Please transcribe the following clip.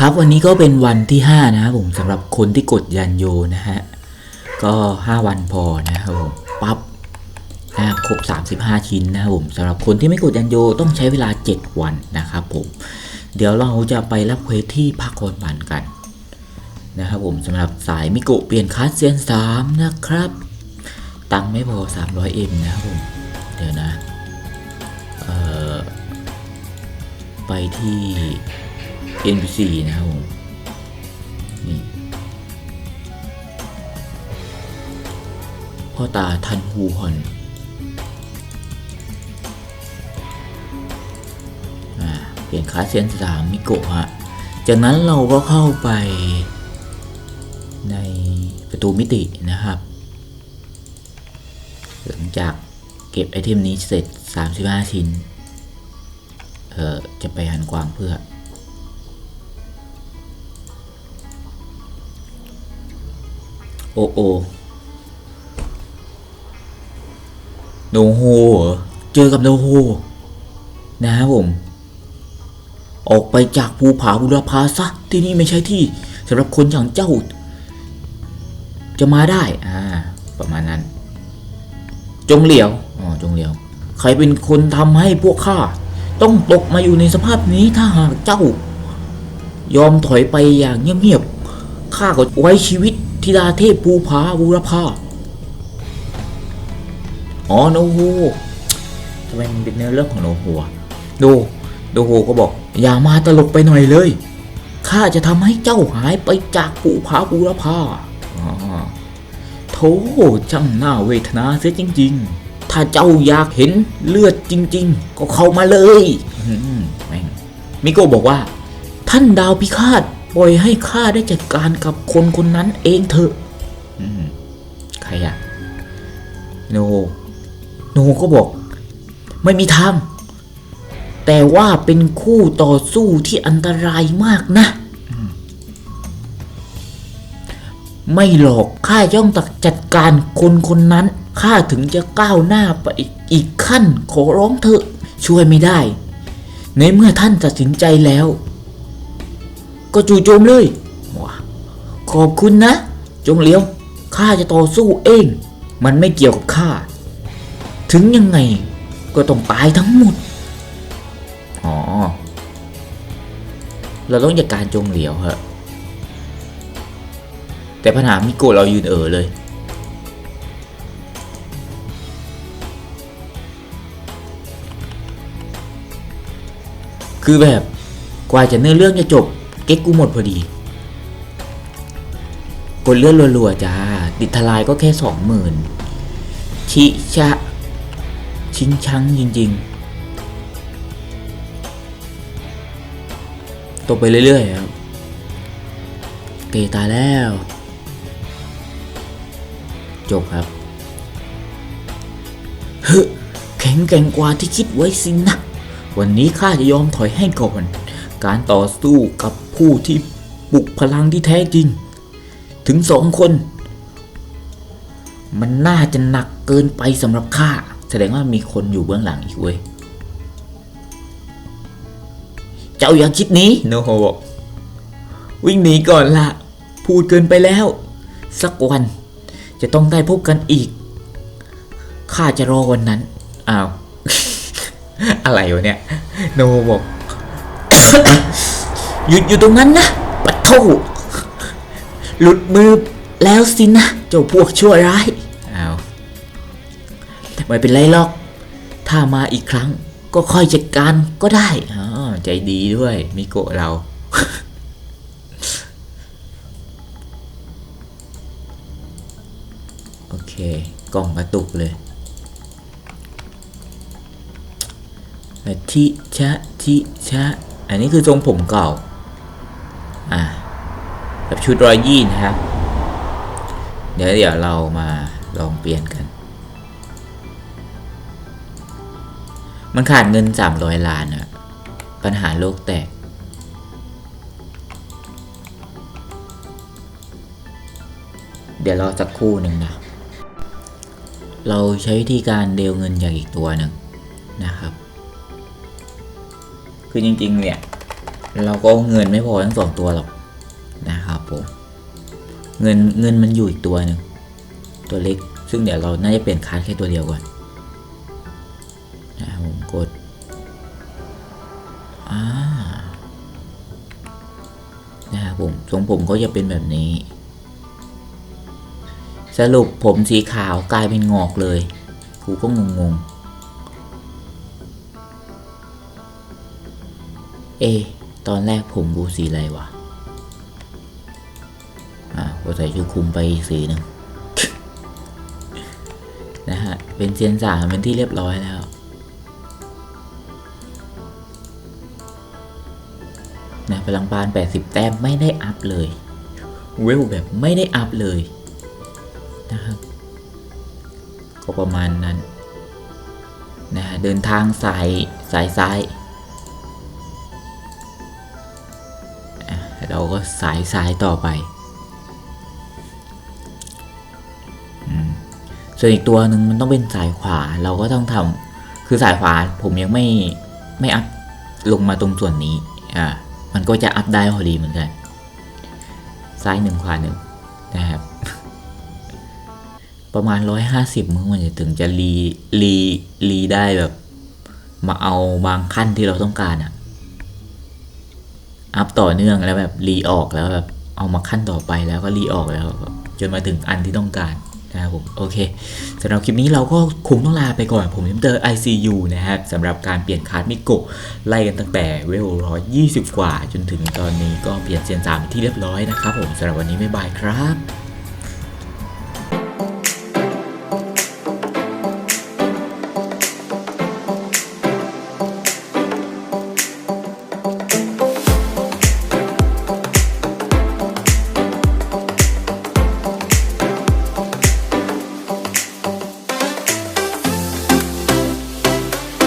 ครับวันนี้ก็เป็นวันที่ 5 นะครับผมสำหรับคนที่กดยันโยนะฮะ ก็ 5 วันพอนะครับผมปั๊บนะครบ 35 ชิ้นนะครับผมสำหรับคนที่ไม่กดยันโยต้องใช้เวลา 7 วันนะครับผม เดี๋ยวเราจะไปรับเควสที่ภาคกรบันกันนะครับผมสำหรับสายมิโกเปลี่ยนคัสเซียน 3 นะครับ ตังไม่พอ 300M นะครับผม เดี๋ยวนะ เอ่อ ไปที่ NPC นะครับผมนี่พ่อตาทันฮูฮอนเปลี่ยนคาเซียนสามมิโกะฮะ จากนั้นเราก็เข้าไปในประตูมิตินะครับ หลังจากเก็บไอเทมนี้เสร็จ 35 ชิ้น เอ่อ จะไปหันกวางเพื่อ โอโอโนโฮเหรอเจอกับโนโฮนะครับผม ออกไปจากภูผาบุรพาซะที่นี่ไม่ใช่ที่สำหรับคนอย่างเจ้า จะมาได้ อ่า ประมาณนั้น จงเหลียว อ๋อ จงเหลียว ใครเป็นคนทำให้พวกข้าต้องตกมาอยู่ในสภาพนี้ถ้าหากเจ้า ยอมถอยไปอย่างเงียบๆ ข้าก็ไว้ชีวิตธิดาเทพภูผาบูรพาอ๋อโนโฮทำไมมันเป็นเนื้อเรื่องของโนโฮอะโนโนโฮก็บอก อย่ามาตลกไปหน่อยเลยข้าจะทำให้เจ้าหายไปจากภูผาบูรพาอ๋อโธ่ช่างน่าเวทนาเสียจริง ๆ ถ้าเจ้าอยากเห็นเลือดจริง ๆ ก็เข้ามาเลยมแม่งมิโกะบอกว่า ท่านดาวพิฆาต ปล่อยให้ข้าได้จัดการกับคนคนนั้นเองเถอะอืมใครอะโนโนก็บอก ไม่มีทาง แต่ว่าเป็นคู่ต่อสู้ที่อันตรายมากนะอืมไม่หรอกข้าย่อมตักจัดการคนคนนั้นข้าถึงจะก้าวหน้าไปอีกขั้นขอร้องเถอะช่วยไม่ได้ ในเมื่อท่านตัดสินใจแล้ว ก็จู่โจมเลยขอบคุณนะ จงเลี้ยวข้าจะต่อสู้เอง มันไม่เกี่ยวกับข้า ถึงยังไงก็ต้องตายทั้งหมด อ๋อ เราต้องจัดการจงเหลียวเหอะแต่ปัญหามิโกะเรายืนเออเลย คือแบบกว่าจะเนื้อเรื่องจะจบ เก๊กกูหมดพอดี กดเลื่อนรัวๆจ้า ติดทลายก็แค่สองหมื่นชิชะ ชิงชังจริง ๆ ตกไปเรื่อยๆครับเกตายแล้ว จบครับเฮ้แข็งแกร่งกว่าที่คิดไว้สินะ วันนี้ข้าจะยอมถอยให้ก่อน การต่อสู้กับผู้ที่ปลุกพลังที่แท้จริง ถึงสองคน มันน่าจะหนักเกินไปสำหรับข้าแสดงว่ามีคนอยู่เบื้องหลังอีกเว้ย เจ้าอย่าคิดหนี้โนโฮบอกวิ่งหนีก่อนละพูดเกินไปแล้ว สักวันจะต้องได้พบกันอีกข้าจะรอวันนั้น อ้าว อะไรวะเนี่ย โนบอก หยุดอยู่ตรงนั้นนะปัดโทหลุดมือแล้วสินะ เจ้าพวกชั่วร้ายอ้าวไม่เป็นไรหรอก ถ้ามาอีกครั้งก็ค่อยจัดการก็ได้อ๋อใจดีด้วยมิโกะเราโอเค กล่องกระตุกเลยทิชะทิชะ อันนี้คือทรงผมเก่า อะแบบชุดรอยยี่นะครับ เดี๋ยวเดี๋ยวเรามาลองเปลี่ยนกัน มันขาดเงิน 300 ล้านอะปัญหาโลกแตก เดี๋ยวรอสักครู่หนึ่งนะ เราใช้วิธีการเดวเงินจากอีกตัวหนึ่งนะครับ คือจริง ๆ เนี่ย เราก็เงินไม่พอทั้งสองตัวหรอกนะครับผมเงินเงินมันอยู่อีกตัวหนึ่งตัวเล็ก ซึ่งเดี๋ยวเราน่าจะเปลี่ยนคาร์ดแค่ตัวเดียวก่อนนะผมกดอ่านะครับผมทรงผมก็จะเป็นแบบนี้ สรุปผมสีขาวกลายเป็นงอกเลยกูก็งงงๆ เอ ตอนแรกผมกูสีอะไรวะ อ่าก็ใส่ชุดคุมไปสีหนึ่งนะฮะ เป็นเซียนสามเป็นที่เรียบร้อยแล้ว นะพลังปาน 80 แต้มไม่ได้อัพเลย เวลแบบไม่ได้อัพเลย นะครับ ก็ประมาณนั้น นะฮะ เดินทางสาย สายซ้ายอะ เราก็สายซ้ายต่อไป ส่วนอีกตัวหนึ่งมันต้องเป็นสายขวาเราก็ต้องทำคือสายขวาผมยังไม่ไม่อัพลงมาตรงส่วนนี้ อ่า มันก็จะอัพได้พอดีเหมือนกัน ซ้ายหนึ่งขวาหนึ่งนะครับ ประมาณร้อยห้าสิบมึงมันจะถึงจะรีรีรีได้แบบ มาเอาบางขั้นที่เราต้องการอะ อัพต่อเนื่องแล้วแบบรีออกแล้วแบบเอามาขั้นต่อไปแล้วก็รีออกแล้วจนมาถึงอันที่ต้องการนะครับผมโอเคสำหรับคลิปนี้เราก็คงต้องลาไปก่อน ผมยิมเตอร์ ICU นะครับสำหรับการเปลี่ยนคาร์ดมิโกไล่กันตั้งแต่เวลร้อยยี่สิบกว่า จนถึงตอนนี้ก็เปลี่ยนเซียนสามที่เรียบร้อยนะครับผมสำหรับวันนี้ไม่บายครับ